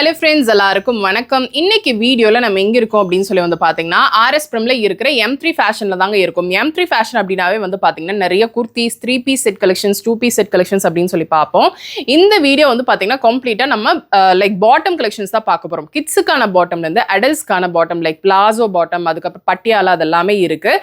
Hello friends எல்லாருக்கும் வணக்கம். இன்னைக்கு வீடியோவில் நம்ம எங்கே இருக்கோம் அப்படின்னு சொல்லி வந்து பார்த்தீங்கன்னா ஆர்எஸ் பிரம்ல இருக்கிற எம் த்ரீ ஃபேஷனில் தாங்க இருக்கும். எம் த்ரீ ஃபேஷன் அப்படின்னாவே வந்து பார்த்தீங்கன்னா நிறைய kurtis three piece set collections two piece set collections அப்படின்னு சொல்லி பார்ப்போம். இந்த வீடியோ வந்து பார்த்தீங்கன்னா கம்ப்ளீட்டாக நம்ம லைக் பாட்டம் கலெக்ஷன்ஸ் தான் பார்க்க போகிறோம் கிட்ஸுக்கான பாட்டம்லேருந்து அடல்ட்ஸ்க்கான பாட்டம் லைக் பிளாசோ பாட்டம் அதுக்கப்புறம் பட்டியாலா அதெல்லாமே இருக்கு.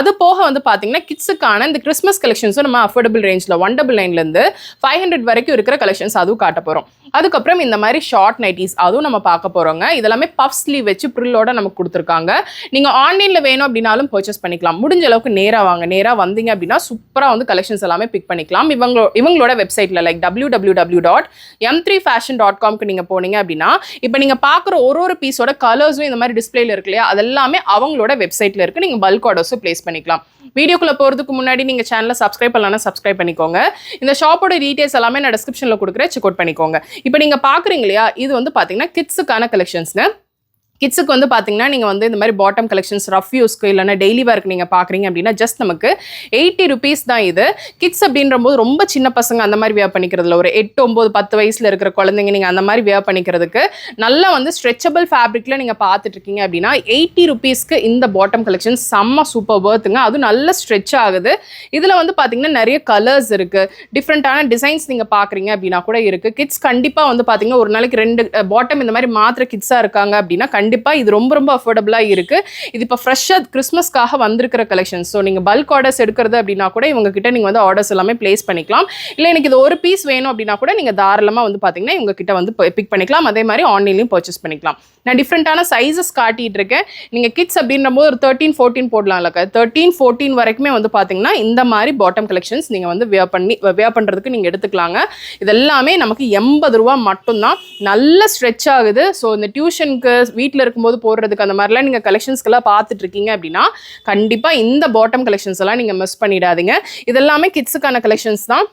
அது போக வந்து பார்த்தீங்கன்னா கிட்ஸுக்கான இந்த கிறிஸ்மஸ் கலெக்ஷன்ஸும் நம்ம அஃபோர்டபுள் ரேஞ்சில் ஒன் டபுள் நைன்லேருந்து ஃபைவ் ஹண்ட்ரட் வரைக்கும் இருக்கிற கலெக்ஷன்ஸ் அதுவும் காட்ட போகிறோம் அதுக்கப்புறம் இந்த மாதிரி ஷார்ட் பீஸ் அதுவும் நம்ம பார்க்க போகிறோங்க இதெல்லாமே பஃப் ஸ்லீவ் வச்சு ப்ரில்லோட நமக்கு கொடுத்துருக்காங்க. நீங்கள் ஆன்லைனில் வேணும் அப்படின்னாலும் பர்ச்சேஸ் பண்ணிக்கலாம். முடிஞ்ச அளவுக்கு நேராக வாங்க. நேராக வந்தீங்க அப்படின்னா சூப்பராக வந்து கலெக்ஷன்ஸ் எல்லாமே பிக் பண்ணிக்கலாம். இவங்க இவங்களோட வெப்சைட்டில் like W W W dot M three fashion dot காம்க்கு நீங்கள் போனீங்க அப்படின்னா இப்போ நீங்கள் பார்க்குற ஒரு ஒரு பீஸோட கலர்ஸும் இந்த மாதிரி டிஸ்பிளேல இருக்கு இல்லையா? அதெல்லாமே அவங்களோட வெப்சைட்டில் இருக்குது நீங்கள் பல்க் ஆர்டர்ஸும் ப்ளேஸ் பண்ணிக்கலாம். வீடியோக்குள்ளே போகிறதுக்கு முன்னாடி நீங்கள் சேனலை சப்ஸ்கிரைப் பண்ணலாம் சப்ஸ்கிரைப் பண்ணிக்கோங்க. இந்த ஷாப்போட டீட்டெயில்ஸ் எல்லாமே நான் டிஸ்கிரிப்ஷனில் கொடுக்குறேன். செக் அவுட் பண்ணிக்கோங்க. இப்போ நீங்கள் பார்க்குறீங்க இல்லையா? இது வந்து பார்த்தீங்கன்னா கிட்ஸுக்கான கலெக்ஷன்ஸ்ங்க கிட்ஸுக்கு வந்து பார்த்தீங்கன்னா நீங்கள் வந்து இந்த மாதிரி பாட்டம் கலெக்ஷன்ஸ் ரஃப் யூஸ்க்கு இல்லைனா டெய்லி ஒர்க் நீங்கள் பார்க்குறீங்க அப்படின்னா ஜஸ்ட் நமக்கு எயிட்டி ருபீஸ் தான் இது. கிட்ஸ் அப்படின்ற போது ரொம்ப சின்ன பசங்க அந்த மாதிரி வியர் பண்ணிக்கிறதுல ஒரு எட்டு ஒம்பது பத்து வயசில் இருக்கிற குழந்தைங்க நீங்கள் அந்த மாதிரி வியர் பண்ணிக்கிறதுக்கு நல்லா வந்து ஸ்ட்ரெச்சபிள் ஃபேப்ரிக்கில் நீங்கள் பார்த்துட்டு இருக்கீங்க அப்படின்னா எயிட்டி ருபீஸ்க்கு இந்த பாட்டம் கலெக்ஷன் செம்ம சூப்பர் ஒர்த்துங்க அதுவும் நல்ல ஸ்ட்ரெச் ஆகுது. இதில் வந்து பார்த்தீங்கன்னா நிறைய கலர்ஸ் இருக்குது டிஃப்ரெண்ட்டான டிசைன்ஸ் நீங்கள் பார்க்குறீங்க அப்படின்னா கூட இருக்குது கிட்ஸ் கண்டிப்பாக வந்து பார்த்தீங்கன்னா ஒரு நாளைக்கு ரெண்டு பாட்டம் இந்த மாதிரி மாத்திர கிட்ஸாக இருக்காங்க அப்படின்னா கண்டிப்பாக இது ரொம்ப ரொம்ப அஃபோர்டபுளாக இருக்குது இது இப்போ ஃப்ரெஷ்ஷாக கிறிஸ்மஸ்க்காக வந்திருக்கிற கலெக்ஷன்ஸ் ஸோ நீங்கள் பல்க் ஆர்டர்ஸ் எடுக்கிறது அப்படின்னா கூட இவங்ககிட்ட நீங்கள் வந்து ஆர்டர்ஸ் எல்லாமே ப்ளேஸ் பண்ணிக்கலாம். இல்லை எனக்கு இது ஒரு பீஸ் வேணும் அப்படின்னா கூட நீங்கள் தாராளமாக வந்து பார்த்தீங்கன்னா இவங்ககிட்ட வந்து பிக் பண்ணிக்கலாம். அதே மாதிரி ஆன்லைன்லையும் பர்ச்சேஸ் பண்ணிக்கலாம். நான் டிஃப்ரெண்ட்டான சைஸஸ் காட்டிகிட்டு இருக்கேன். நீங்கள் கிட்ஸ் அப்படின்ற போது ஒரு தேர்ட்டீன் ஃபோர்டீன் போடலாம். இல்லைக்கா தேர்ட்டீன் ஃபோர்டீன் வரைக்குமே வந்து பார்த்தீங்கன்னா இந்த மாதிரி பாட்டம் கலெக்ஷன்ஸ் நீங்கள் வந்து வியர் பண்ணி வியர் பண்ணுறதுக்கு நீங்கள் எடுத்துக்கலாங்க. இதெல்லாமே நமக்கு எண்பது ரூபா மட்டும்தான். நல்ல ஸ்ட்ரெச் ஆகுது. ஸோ இந்த டியூஷனுக்கு வீட்டில் இருக்கும்போது போடுறதுக்கு அந்த மாதிரிலாம் நீங்கள் கலெக்ஷன்ஸ்க்கெல்லாம் பார்த்துட்டு இருக்கீங்க அப்படின்னா கண்டிப்பாக இந்த பாட்டம் கலெக்ஷன்ஸ் எல்லாம் நீங்கள் மிஸ் பண்ணிடாதீங்க. இதெல்லாமே கிட்ஸுக்கான கலெக்ஷன்ஸ் தான்.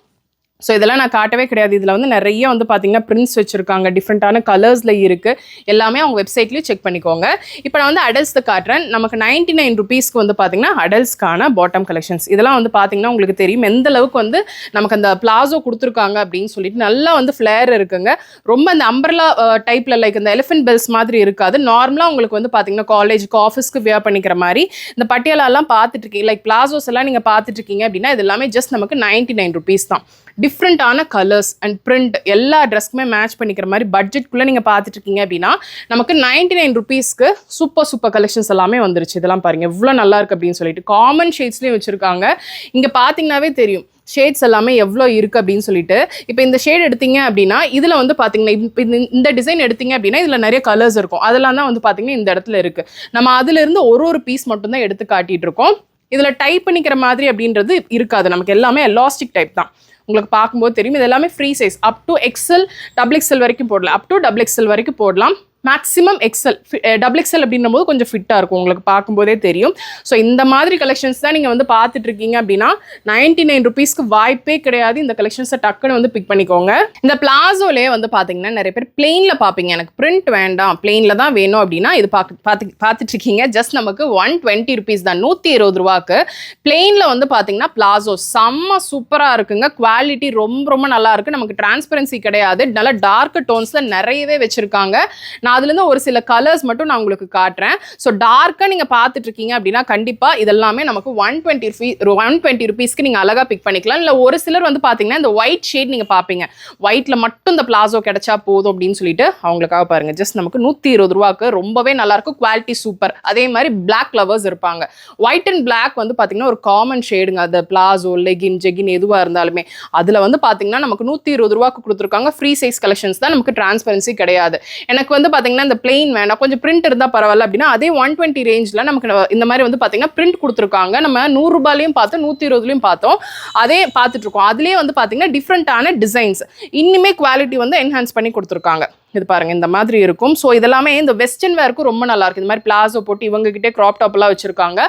ஸோ இதெல்லாம் நான் காட்டவே கிடையாது. இதில் வந்து நிறைய வந்து பார்த்தீங்கன்னா பிரிண்ட்ஸ் வச்சுருக்காங்க. டிஃப்ரெண்ட்டான கலர்ஸில் இருக்குது எல்லாமே அவங்க வெப்சைட்லேயும் செக் பண்ணிக்கோங்க. இப்போ நான் வந்து அடல்ட்ஸ்க்கு காட்டுறேன். நமக்கு நைன்ட்டி நைன் ருபீஸ்க்கு வந்து பார்த்தீங்கன்னா அடல்ட்ஸ்க்கான பாட்டம் கலெக்ஷன்ஸ் இதெல்லாம் வந்து பார்த்தீங்கன்னா உங்களுக்கு தெரியும். எந்த அளவுக்கு வந்து நமக்கு அந்த பிளாசோ கொடுத்துருக்காங்க அப்படின்னு சொல்லிட்டு நல்லா வந்து ஃப்ளேர் இருக்குங்க. ரொம்ப அந்த அம்பர்லா டைப்பில் லைக் இந்த எலிஃபென்ட் பெல்ஸ் மாதிரி இருக்காது. நார்மலாக உங்களுக்கு வந்து பார்த்தீங்கன்னா காலேஜுக்கு ஆஃபீஸ்க்கு வியர் பண்ணிக்கிற மாதிரி இந்த பட்டியாலெல்லாம் பார்த்துட்டு இருக்கீங்க. லைக் பிளாசோஸ் எல்லாம் நீங்கள் பார்த்துட்டு இருக்கீங்க அப்படின்னா இது எல்லாமே ஜஸ்ட் நமக்கு நைன்ட்டி நைன் ருபீஸ் தான். டிஃப்ரெண்ட்டான கலர்ஸ் அண்ட் பிரிண்ட் எல்லா ட்ரெஸ்க்குமே மேட்ச் பண்ணிக்கிற மாதிரி பட்ஜெட்குள்ளே நீங்கள் பார்த்துட்டு இருக்கீங்க அப்படின்னா நமக்கு நைன்டி நைன் ருபீஸ்க்கு சூப்பர் சூப்பர் கலெக்ஷன்ஸ் எல்லாமே வந்துருச்சு. இதெல்லாம் பாருங்கள் எவ்வளோ நல்லாயிருக்கு அப்படின்னு சொல்லிட்டு காமன் ஷேட்ஸ்லேயும் வச்சுருக்காங்க. இங்கே பார்த்தீங்கன்னாவே தெரியும் ஷேட்ஸ் எல்லாமே எவ்வளோ இருக்குது அப்படின்னு சொல்லிட்டு. இப்போ இந்த ஷேட் எடுத்தீங்க அப்படின்னா இதில் வந்து பார்த்தீங்கன்னா இப்ப இந்த- இந்த டிசைன் எடுத்தீங்க அப்படின்னா இதில் நிறைய கலர்ஸ் இருக்கும். அதெல்லாம் தான் வந்து பார்த்தீங்கன்னா இந்த இடத்துல இருக்குது நம்ம அதிலிருந்து ஒரு ஒரு பீஸ் மட்டும்தான் எடுத்து காட்டிட்டு இருக்கோம் இதில் டைப் பண்ணிக்கிற மாதிரி அப்படின்றது இருக்காது. நமக்கு எல்லாமே எலாஸ்டிக் டைப் தான். உங்களுக்கு பார்க்கும்போது தெரியும். இது எல்லாமே free size up to XL double XL வரைக்கும் போடலாம். அப் டு டபுள் எக்ஸல் வரைக்கும் போடலாம். மேக்ஸிமம் எக்ஸல் டபுள் எக்ஸல் அப்படின்ற போது கொஞ்சம் ஃபிட்டாக இருக்கும். உங்களுக்கு பார்க்கும்போதே தெரியும். ஸோ இந்த மாதிரி கலெக்ஷன்ஸ் தான் நீங்கள் வந்து பார்த்துட்டு இருக்கீங்க அப்படின்னா நைன்டி நைன் ருபீஸ்க்கு வாய்ப்பே கிடையாது. இந்த கலெக்ஷன்ஸை டக்குன்னு வந்து பிக் பண்ணிக்கோங்க. இந்த பிளாசோலே வந்து பார்த்தீங்கன்னா நிறைய பேர் பிளெயினில் பார்ப்பீங்க. எனக்கு பிரிண்ட் வேண்டாம் பிளெயினில் தான் வேணும் அப்படின்னா இது பார்த்து பார்த்து பார்த்துட்டு இருக்கீங்க ஜஸ்ட் நமக்கு ஒன் டுவெண்ட்டி ருபீஸ் தான். நூற்றி இருபது ரூபாக்கு பிளெயினில் வந்து பார்த்தீங்கன்னா பிளாசோ செம்ம சூப்பராக இருக்குங்க. குவாலிட்டி ரொம்ப ரொம்ப நல்லாயிருக்கு நமக்கு டிரான்ஸ்பரன்சி கிடையாது. நல்லா டார்க் டோன்ஸில் நிறையவே வச்சுருக்காங்க. நான் அதுலேருந்து ஒரு சில கலர்ஸ் மட்டும் நான் உங்களுக்கு காட்டுறேன். ஸோ டார்க்காக நீங்கள் பார்த்துட்டு இருக்கீங்க அப்படின்னா கண்டிப்பாக இதெல்லாமே நமக்கு one twenty rupee one twenty ருபீஸ்க்கு நீங்கள் அழகாக பிக் பண்ணிக்கலாம். இல்லை ஒரு சிலர் வந்து பார்த்தீங்கன்னா இந்த ஒயிட் ஷேட் நீங்கள் பார்ப்பீங்க. ஒயிட்டில் மட்டும் இந்த பிளாசோ கிடைச்சா போதும் அப்படின்னு சொல்லிட்டு அவங்களுக்காக பாருங்க. ஜஸ்ட் நமக்கு நூற்றி இருபது ரூபாக்கு ரொம்பவே நல்லாயிருக்கும் குவாலிட்டி சூப்பர் அதே மாதிரி பிளாக் லவர்ஸ் இருப்பாங்க. ஒயிட் அண்ட் பிளாக் வந்து பார்த்தீங்கன்னா ஒரு காமன் ஷேடுங்க அது பிளாசோ லெகின் ஜெகின் எதுவாக இருந்தாலுமே. அதில் வந்து பார்த்தீங்கன்னா நமக்கு நூற்றி இருபது ரூபாக்கு கொடுத்துருக்காங்க. ஃப்ரீ சைஸ் கலெக்ஷன்ஸ் தான் நமக்கு டிரான்ஸ்பரன்சி கிடையாது. எனக்கு வந்து பார்த்தீங்கன்னா இந்த பிளெயின் வேண்டாம். கொஞ்சம் பிரிண்ட் இருந்தால் பரவாயில்ல அப்படின்னா அதே ஒன் டுவெண்ட்டி ரேஞ்சில் நமக்கு இந்த மாதிரி வந்து பார்த்தீங்கன்னா பிரிண்ட் கொடுத்துருக்காங்க. நம்ம நூறுரூபாலையும் பார்த்தோம் நூற்றி இருபதுலையும் பார்த்தோம். அதே பார்த்துட்ருக்கோம் அதுலேயே வந்து பார்த்தீங்கன்னா டிஃப்ரெண்ட்டான டிசைன்ஸ் இன்னுமே குவாலிட்டி வந்து என்ஹான்ஸ் பண்ணி கொடுத்துருக்காங்க. இது பாருங்க இந்த மாதிரி இருக்கும். ஸோ இதெல்லாமே இந்த வெஸ்டர்ன் வேர்க்கும் ரொம்ப நல்லா இருக்கு. இந்த மாதிரி பிளாசோ போட்டு இவங்க கிட்டே கிராப் வச்சுருக்காங்க வச்சிருக்காங்க.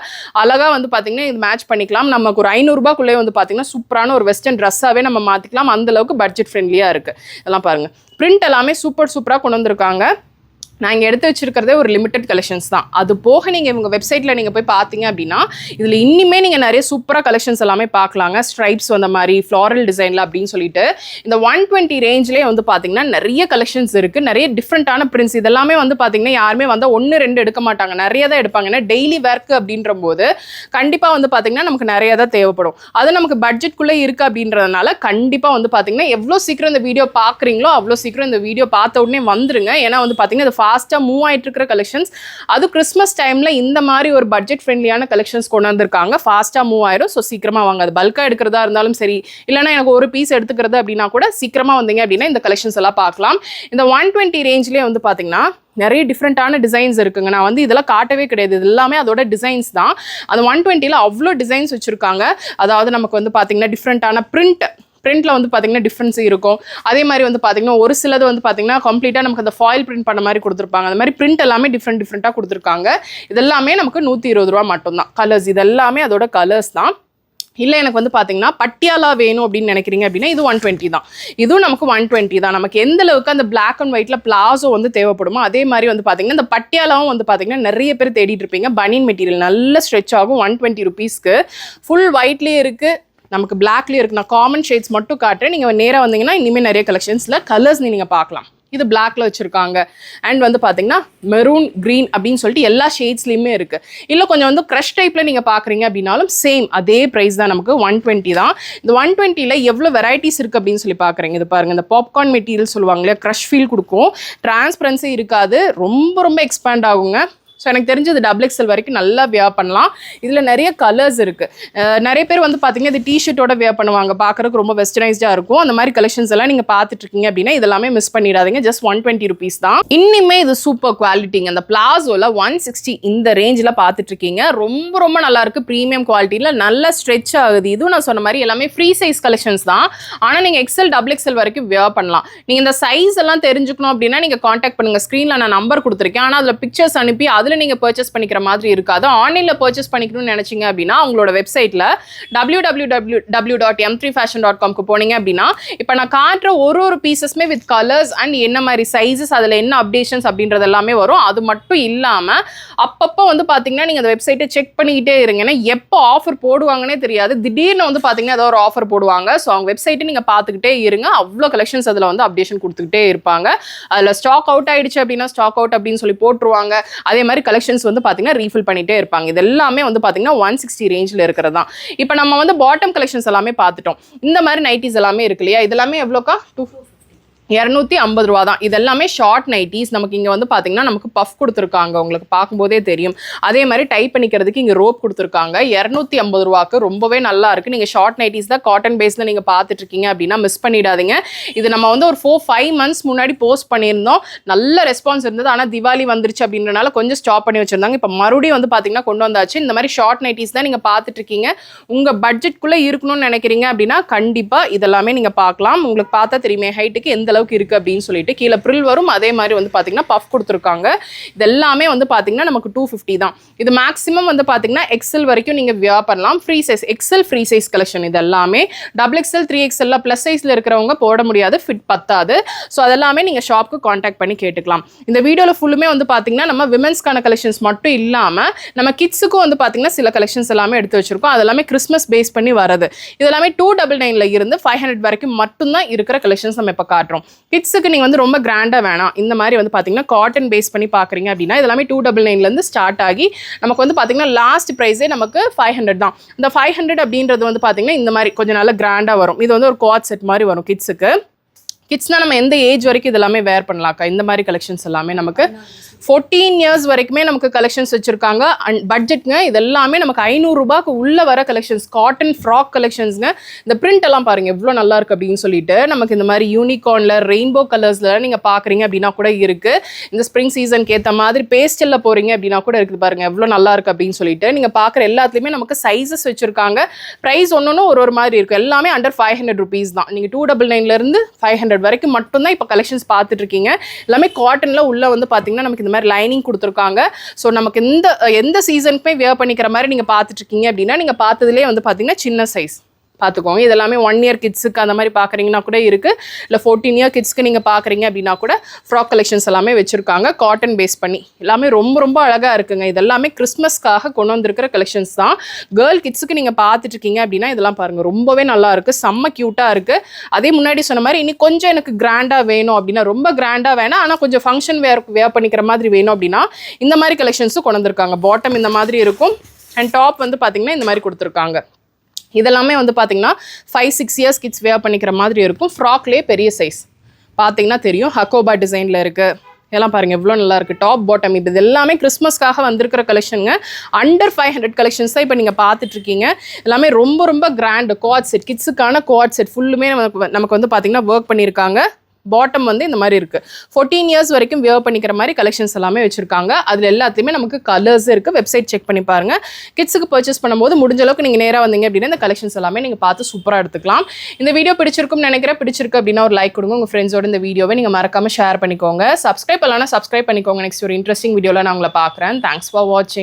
அழகா வந்து பார்த்தீங்கன்னா இது மேட்ச் பண்ணிக்கலாம். நமக்கு ஒரு ஐநூறுரூபாக்குள்ளே வந்து பார்த்தீங்கன்னா சூப்பரான ஒரு வெஸ்டர்ன் ட்ரெஸ்ஸாகவே நம்ம மாற்றிக்கலாம் அந்த அளவுக்கு பட்ஜெட் ஃப்ரெண்ட்லியாக இருக்கு. இதெல்லாம் பாருங்க. பிரிண்ட் எல்லாமே சூப்பர் சூப்பராக கொண்டு வந்திருக்காங்க. நான் இங்கே எடுத்து வச்சிருக்கிறதே ஒரு லிமிடெட் கலெக்ஷன்ஸ் தான். அது போக நீங்கள் இவங்க வெப்சைட்டில் நீங்கள் போய் பார்த்தீங்க அப்படின்னா இதில் இன்னுமே நீங்கள் நிறைய சூப்பராக கலெக்ஷன்ஸ் எல்லாமே பார்க்கலாங்க ஸ்ட்ரைப்ஸ் வந்த மாதிரி ஃப்ளாரல் டிசைனில் அப்படின்னு சொல்லிட்டு இந்த ஒன் டுவெண்ட்டி ரேஞ்சிலே வந்து பார்த்தீங்கன்னா நிறைய கலெக்ஷன்ஸ் இருக்குது நிறைய டிஃப்ரெண்ட்டான பிரிண்ட்ஸ் இதெல்லாமே வந்து பார்த்தீங்கன்னா யாருமே வந்து ஒன்று ரெண்டு எடுக்க மாட்டாங்க. நிறைய தான் எடுப்பாங்க. ஏன்னா டெய்லி ஒர்க் அப்படின்ற போது கண்டிப்பாக வந்து பார்த்தீங்கன்னா நமக்கு நிறைய தான் தேவைப்படும். அது நமக்கு பட்ஜெட்குள்ளே இருக்குது அப்படின்றதுனால கண்டிப்பாக வந்து பார்த்தீங்கன்னா எவ்வளோ சீக்கிரம் இந்த வீடியோ பார்க்குறீங்களோ அவ்வளோ சீக்கிரம் இந்த வீடியோ பார்த்த உடனே வந்துருங்க. ஏன்னா வந்து பார்த்தீங்கன்னா இது ஃபாஸ்ட்டாக மூவ் ஆகிட்டு இருக்கிற கலெக்ஷன்ஸ் அது கிறிஸ்மஸ் டைமில் இந்த மாதிரி ஒரு பட்ஜெட் ஃப்ரெண்ட்லியான கலெக்ஷன்ஸ் கொண்டு வந்திருக்காங்க ஃபாஸ்ட்டாக மூவ் ஆயிரும். ஸோ சீக்கிரமாக வாங்க. அது பல்காக எடுக்கிறதா இருந்தாலும் சரி இல்லைனா எனக்கு ஒரு பீஸ் எடுத்துக்கிறது அப்படின்னா கூட சீக்கிரமாக வந்தீங்க அப்படின்னா இந்த கலெக்ஷன்ஸ் எல்லாம் பார்க்கலாம். இந்த ஒன் டுவெண்ட்டி ரேஞ்ச்லேயே வந்து பார்த்தீங்கன்னா நிறைய டிஃப்ரெண்ட்டான டிசைன்ஸ் இருக்குங்க. நான் வந்து இதெல்லாம் காட்டவே கிடையாது. இது எல்லாமே அதோட டிசைன்ஸ் தான். அந்த ஒன் டுவெண்ட்டியில் அவ்வளோ டிசைன்ஸ் வச்சுருக்காங்க. அதாவது நமக்கு வந்து பார்த்திங்கன்னா டிஃப்ரெண்ட்டான பிரிண்ட் பிரிண்டில் வந்து பார்த்தீங்கன்னா டிஃப்ரென்ஸ் இருக்கும். அதே மாதிரி வந்து பார்த்தீங்கன்னா ஒரு சிலது வந்து பார்த்தீங்கன்னா கம்ப்ளீட்டாக நமக்கு அந்த ஃபாயில் பிரிண்ட் பண்ண மாதிரி கொடுத்துருப்பாங்க. அந்த மாதிரி பிரிண்ட் எல்லாமே டிஃப்ரெண்ட் டிஃப்ரெண்ட்டாக கொடுத்துருக்காங்க. இதெல்லாமே நமக்கு நூற்றி இருபது ரூபா மட்டும்தான். கலர்ஸ் இதெல்லாமே அதோட கலர்ஸ் தான். இல்லை எனக்கு வந்து பார்த்தீங்கன்னா பட்டியாலா வேணும் அப்படின்னு நினைக்கிறீங்க அப்படின்னா இது ஒன் டுவெண்ட்டி தான். இதுவும் நமக்கு ஒன் டுவெண்ட்டி தான். நமக்கு எந்த அளவுக்கு அந்த பிளாக் அண்ட் ஒயிட்டில் பிளாசோ வந்து தேவைப்படுமோ அதே மாதிரி வந்து பார்த்தீங்கன்னா இந்த பட்டியாலாவும் வந்து பார்த்தீங்கன்னா நிறைய பேர் தேடிட்டு இருப்பீங்க. பனியன் மெட்டீரியல் நல்ல ஸ்ட்ரெச் ஆகும் ஒன் டுவெண்ட்டி ருபீஸ்க்கு ஃபுல் ஒயிட்லேயே இருக்குது நமக்கு பிளாக்லேயும் இருக்குது நான் காமன் ஷேட்ஸ் மட்டும் காட்டுறேன். நீங்கள் நேராக வந்தீங்கன்னா இனிமேல் நிறைய கலெக்ஷன்ஸில் கலர்ஸ் நீங்கள் பார்க்கலாம். இது பிளாக்ல வச்சுருக்காங்க. அண்ட் வந்து பார்த்தீங்கன்னா மெரூன் க்ரீன் அப்படின்னு சொல்லிட்டு எல்லா ஷேட்ஸ்லையுமே இருக்குது இல்லை கொஞ்சம் வந்து க்ரஷ் டைப்பில் நீங்கள் பார்க்குறீங்க அப்படின்னாலும் சேம் அதே ப்ரைஸ் தான் நமக்கு ஒன் டுவெண்ட்டி தான். இந்த ஒன் டுவெண்ட்டியில் எவ்வளோ வெரைட்டிஸ் இருக்குது அப்படின்னு சொல்லி பார்க்குறீங்க இது பாருங்கள் இந்த பாப்கார்ன் மெட்டீரியல் சொல்லுவாங்க இல்லையா க்ரஷ் ஃபீல் கொடுக்கும். டிரான்ஸ்பரன்சி இருக்காது. ரொம்ப ரொம்ப எக்ஸ்பேண்ட் ஆகுங்க. ஸோ எனக்கு தெரிஞ்சது டபுள் எக்ஸல் வரைக்கும் நல்லா வியா பண்ணலாம். இதில் நிறைய கலர்ஸ் இருக்குது நிறைய பேர் வந்து பார்த்தீங்கன்னா இது டிஷர்ட்டோட வியா பண்ணுவாங்க. பார்க்குறதுக்கு ரொம்ப வெஸ்டர்னைஸ்டாக இருக்கும். அந்த மாதிரி கலெக்ஷன்ஸ் எல்லாம் நீங்கள் பார்த்துட்டு இருக்கீங்க அப்படின்னா இதெல்லாமே மிஸ் பண்ணிடாதீங்க. ஜஸ்ட் ஒன் டுவெண்ட்டி ருபீஸ் தான். இன்னுமே இது சூப்பர் குவாலிட்டிங்க அந்த பிளாசோவில் ஒன் சிக்ஸ்டி இந்த ரேஞ்சில் பார்த்துட்டு இருக்கீங்க ரொம்ப ரொம்ப நல்லாயிருக்கு ப்ரீமியம் குவாலிட்டியில் நல்லா ஸ்ட்ரெச் ஆகுது. இதுவும் நான் சொன்ன மாதிரி எல்லாமே ஃப்ரீ சைஸ் கலெக்ஷன்ஸ் தான். ஆனால் நீங்கள் எக்ஸல் டபுள் எக்ஸல் வரைக்கும் வியர் பண்ணலாம். நீங்கள் இந்த சைஸ் எல்லாம் தெரிஞ்சுக்கணும் அப்படின்னா நீங்கள் காண்டாக்ட் பண்ணுங்கள் ஸ்க்ரீனில் நான் நம்பர் கொடுத்துருக்கேன். ஆனால் அதில் பிக்சர்ஸ் அனுப்பி அதில் நீங்கள் பர்ச்சேஸ் பண்ணிக்கிற மாதிரி இருக்காது. ஆன்லைனில் பர்ச்சேஸ் பண்ணிக்கணும்னு நினச்சிங்க அப்படின்னா அவங்களோட வெப்சைட்டில் W W W W dot M three fashion dot காம்க்கு போனீங்க அப்படின்னா இப்போ நான் காட்டுற ஒரு ஒரு பீசஸ்மே வித் கலர்ஸ் அண்ட் என்ன மாதிரி சைஸஸ் அதில் என்ன அப்டேஷன்ஸ் அப்படின்றது எல்லாமே வரும். அது மட்டும் இல்லாமல் அப்பப்போ வந்து பார்த்தீங்கன்னா நீங்கள் அந்த வெப்சைட்டை செக் பண்ணிக்கிட்டே இருங்க. ஏன்னா எப்போ ஆஃபர் போடுவாங்கன்னே தெரியாது. திடீர்னு வந்து பார்த்தீங்கன்னா ஏதோ ஒரு ஆஃபர் போடுவாங்க. ஸோ அவங்க வெப்சைட்டை நீங்கள் பார்த்துக்கிட்டே இருங்க. அவ்வளோ கலெக்ஷன்ஸ் அதில் வந்து அப்டேஷன் கொடுத்துக்கிட்டே இருப்பாங்க. அதில் ஸ்டாக் அவுட் ஆயிடுச்சு அப்படின்னா ஸ்டாக் அவுட் அப்படின்னு சொல்லி போட்டுருவாங்க. அதே மாதிரி கலெக்ஷன்ஸ் வந்து பார்த்தீங்கன்னா ரீஃபில் பண்ணிகிட்டே இருப்பாங்க. இது எல்லாமே வந்து பார்த்தீங்கன்னா ஒன் சிக்ஸ்டி ரேஞ்சில் இருக்கிறது. தான் இப்போ நம்ம வந்து பாட்டம் கலெக்ஷன்ஸ் எல்லாமே பார்த்துட்டோம் இந்த மாதிரி நைட்டிஸ் எல்லாமே இருக்கு இல்லையா? இதெல்லாமே எவ்வளோக்கா? டூ இரநூத்தி ஐம்பது ரூபா தான் இது எல்லாமே ஷார்ட் நைட்டிஸ் நமக்கு இங்கே வந்து பார்த்தீங்கன்னா நமக்கு பஃப் கொடுத்துருக்காங்க. உங்களுக்கு பார்க்கும்போதே தெரியும். அதே மாதிரி டைப் பண்ணிக்கிறதுக்கு இங்கே ரோப் கொடுத்துருக்காங்க. இரநூத்தி ஐம்பது ரூபாக்கு ரொம்பவே நல்லா இருக்கு. நீங்கள் ஷார்ட் நைட்டிஸ் தான் காட்டன் பேஸில் நீங்கள் பார்த்துட்ருக்கீங்க அப்படின்னா மிஸ் பண்ணிடாதீங்க. இது நம்ம வந்து ஒரு ஃபோர் ஃபைவ் மந்த்ஸ் முன்னாடி போஸ்ட் பண்ணியிருந்தோம். நல்ல ரெஸ்பான்ஸ் இருந்தது. ஆனால் திவாலி வந்துருச்சு அப்படின்றனால கொஞ்சம் ஸ்டாப் பண்ணி வச்சுருந்தாங்க. இப்போ மறுபடியும் வந்து பார்த்தீங்கன்னா கொண்டு வந்தாச்சு. இந்த மாதிரி ஷார்ட் நைட்டிஸ் தான் நீங்கள் பார்த்துட்ருக்கீங்க. உங்கள் பட்ஜெட்குள்ளே இருக்கணும்னு நினைக்கிறீங்க அப்படின்னா கண்டிப்பாக இதெல்லாமே நீங்கள் பார்க்கலாம். உங்களுக்கு பார்த்தா தெரியுமே ஹைட்டுக்கு எந்த அளவுக்கு இருக்குது அப்படின்னு சொல்லிட்டு கீழே ப்ரில் வரும். அதே மாதிரி வந்து பார்த்தீங்கன்னா பஃப் கொடுத்துருக்காங்க. இது எல்லாமே வந்து பார்த்தீங்கன்னா நமக்கு டூ ஃபிஃப்டி தான். இது மேக்ஸிமம் வந்து பார்த்தீங்கன்னா எக்ஸல் வரைக்கும் நீங்கள் வியா பண்ணலாம் free size XL free size collection இது எல்லாமே டபுள் எக்ஸல் த்ரீ எக்ஸல்ல ப்ளஸ் சைஸில் இருக்கிறவங்க போட முடியாது ஃபிட் பத்தாது. ஸோ அதெல்லாமே நீங்கள் ஷாப்க்கு காண்டாக்ட் பண்ணி கேட்டுக்கலாம். இந்த வீடியோவில் ஃபுல்லுமே வந்து பார்த்தீங்கன்னா நம்ம விமன்ஸ்க்கான கலெக்ஷன்ஸ் மட்டும் இல்லாமல் நம்ம கிட்ஸுக்கும் வந்து பார்த்தீங்கன்னா சில கலெக்ஷன்ஸ் எல்லாமே எடுத்து வச்சிருக்கோம். அதெல்லாமே கிறிஸ்மஸ் பேஸ் பண்ணி வரது இது எல்லாமே டூ டபுள் நைனில் இருந்து ஃபைவ் ஹண்ட்ரட் வரைக்கும் மட்டும்தான் இருக்கிற கலெக்ஷன்ஸ் நம்ம இப்போ காட்டுறோம். கிட்ஸுக்கு நீங்கள் வந்து ரொம்ப கிராண்டாக வேணாம். இந்த மாதிரி வந்து பார்த்தீங்கன்னா காட்டன் பேஸ் பண்ணி பார்க்குறீங்க அப்படின்னா இது எல்லாமே டூ டபுள் நைன்லேருந்து ஸ்டார்ட் ஆகி நமக்கு வந்து பார்த்தீங்கன்னா லாஸ்ட் ப்ரைஸே நமக்கு ஃபைவ் ஹண்ட்ரட் தான். இந்த ஃபைவ் ஹண்ட்ரட் அப்படின்றது வந்து பார்த்தீங்கன்னா இந்த மாதிரி கொஞ்சம் நல்லா கிராண்டாக வரும். இது வந்து ஒரு குவாட் செட் மாதிரி வரும் கிட்ஸுக்கு கிட்ஸ்னால் நம்ம எந்த ஏஜ் வரைக்கும் இது எல்லாமே வேர் பண்ணலாம்க்கா? இந்த மாதிரி கலெக்ஷன்ஸ் எல்லாமே நமக்கு ஃபோர்டீன் இயர்ஸ் வரைக்குமே நமக்கு கலெக்ஷன்ஸ் வச்சுருக்காங்க. அண்ட் பட்ஜெட்ங்க இது எல்லாமே நமக்கு ஐநூறுரூபாக்கு உள்ளே வர கலெக்ஷன்ஸ் காட்டன் ஃப்ராக் கலெக்ஷன்ஸ்ங்க இந்த பிரிண்ட் எல்லாம் பாருங்கள் எவ்வளோ நல்லா இருக்குது அப்படின்னு சொல்லிட்டு நமக்கு இந்த மாதிரி யூனிகார்னில் ரெயின்போ கலர்ஸில் நீங்கள் பார்க்குறீங்க அப்படின்னா கூட இருக்குது இந்த ஸ்ப்ரிங் சீசனுக்கு ஏற்ற மாதிரி பேஸ்டலில் போகிறீங்க அப்படின்னா கூட இருக்குது பாருங்கள் எவ்வளோ நல்லா இருக்குது அப்படின்னு சொல்லிட்டு நீங்கள் பார்க்குற எல்லாத்துலேயுமே நமக்கு சைஸஸ் வச்சுருக்காங்க. ப்ரைஸ் ஒன்று ஒரு ஒரு மாதிரி இருக்கும். எல்லாமே அண்டர் ஃபைவ் ஹண்ட்ரட் ருபீஸ் தான். நீங்கள் டூ டபுள் நைன்லேருந்து ஃபைவ் ஹண்ட்ரட் வரைக்கும் மட்டும்தான் இப்போ கலெக்ஷன்ஸ் பார்த்துட்டு இருக்கீங்க எல்லாமே காட்டனில் உள்ளே வந்து பார்த்தீங்கன்னா நமக்கு இந்த மாதிரி லைனிங் கொடுத்துருக்காங்க. ஸோ நமக்கு இந்த எந்த சீசனுக்குமே வேர் பண்ணிக்கிற மாதிரி நீங்கள் பார்த்துட்டு இருக்கீங்க அப்படின்னா நீங்கள் பார்த்ததுலேயே வந்து பார்த்தீங்கன்னா சின்ன சைஸ் பார்த்துக்கோங்க. இதெல்லாமே ஒன் இயர் கிட்ஸுக்கு அந்த மாதிரி பார்க்குறீங்கன்னா கூட இருக்குது இல்லை ஃபோர்டீன் இயர் கிட்ஸ்க்கு நீங்கள் பார்க்குறீங்க அப்படின்னா கூட ஃப்ராக் கலெக்ஷன்ஸ் எல்லாமே வச்சுருக்காங்க. காட்டன் பேஸ் பண்ணி. எல்லாமே ரொம்ப ரொம்ப அழகாக இருக்குங்க. இதெல்லாமே கிறிஸ்மஸ்க்காக கொண்டு வந்திருக்கிற கலெக்ஷன்ஸ் தான். கேர்ள் கிட்ஸுக்கு நீங்கள் பார்த்துட்டு இருக்கீங்க அப்படின்னா இதெல்லாம் பாருங்கள் ரொம்பவே நல்லா இருக்குது செம்ம க்யூட்டாக இருக்குது அதே முன்னாடி சொன்ன மாதிரி இனி கொஞ்சம் எனக்கு கிராண்டாக வேணும் அப்படின்னா ரொம்ப கிராண்டாக வேணாம். ஆனால் கொஞ்சம் ஃபங்க்ஷன் வேர் வேர் பண்ணிக்கிற மாதிரி வேணும் அப்படின்னா இந்த மாதிரி கலெக்ஷன்ஸும் கொண்டு வந்திருக்காங்க. பாட்டம் இந்த மாதிரி இருக்கும். அண்ட் டாப் வந்து பார்த்தீங்கன்னா இந்த மாதிரி கொடுத்துருக்காங்க. இதெல்லாமே வந்து பார்த்தீங்கன்னா five six years kids wear பண்ணிக்கிற மாதிரி இருக்கும். ஃப்ராக்லேயே பெரிய சைஸ் பார்த்தீங்கன்னா தெரியும். ஹக்கோபா டிசைனில் இருக்குது இதெல்லாம் பாருங்கள் எவ்வளோ நல்லா இருக்குது டாப் பாட்டம் இது எல்லாமே கிறிஸ்மஸ்க்காக வந்திருக்கிற கலெக்ஷனுங்க அண்டர் ஃபைவ் ஹண்ட்ரட் கலெக்ஷன்ஸ் தான் இப்போ நீங்கள் பார்த்துட்ருக்கீங்க எல்லாமே ரொம்ப ரொம்ப கிராண்ட் கோட் செட் கிட்ஸுக்கான கோட் செட் ஃபுல்லுமே நமக்கு நமக்கு வந்து பார்த்திங்கன்னா ஒர்க் பண்ணியிருக்காங்க பாட்டம் வந்து இந்த மாதிரி இருக்குது ஃபோர்டீன் இயர்ஸ் வரைக்கும் வியர் பண்ணிக்கிற மாதிரி கலெக்ஷன்ஸ் எல்லாமே வச்சுருக்காங்க. அதில் எல்லாத்துலேயுமே நமக்கு கலர்ஸ் இருக்குது வெப்சைட் செக் பண்ணி பாருங்கள் கிட்ஸுக்கு பர்ச்சேஸ் பண்ணும்போது முடிஞ்ச அளவுக்கு நீங்கள் நேராக வந்தீங்க அப்படின்னா இந்த கலெக்ஷன்ஸ் எல்லாமே நீங்கள் பார்த்து சூப்பராக எடுத்துக்கலாம். இந்த வீடியோ பிடிச்சிருக்கும்னு நினைக்கிறேன். பிடிச்சிருக்கு அப்படின்னா ஒரு லைக் கொடுங்க. உங்கள் ஃப்ரெண்ட்ஸோட இந்த வீடியோவை நீங்கள் மறக்காமல் ஷேர் பண்ணிக்கோங்க. சப்ஸ்கிரைப் பண்ணலாம் சப்ஸ்கிரைப் பண்ணிக்கோங்க. நெக்ஸ்ட் ஒரு இன்ட்ரெஸ்டிங் வீடியோவில் நான் உங்களை பார்க்குறேன். தேங்க்ஸ் ஃபார் வாட்சிங்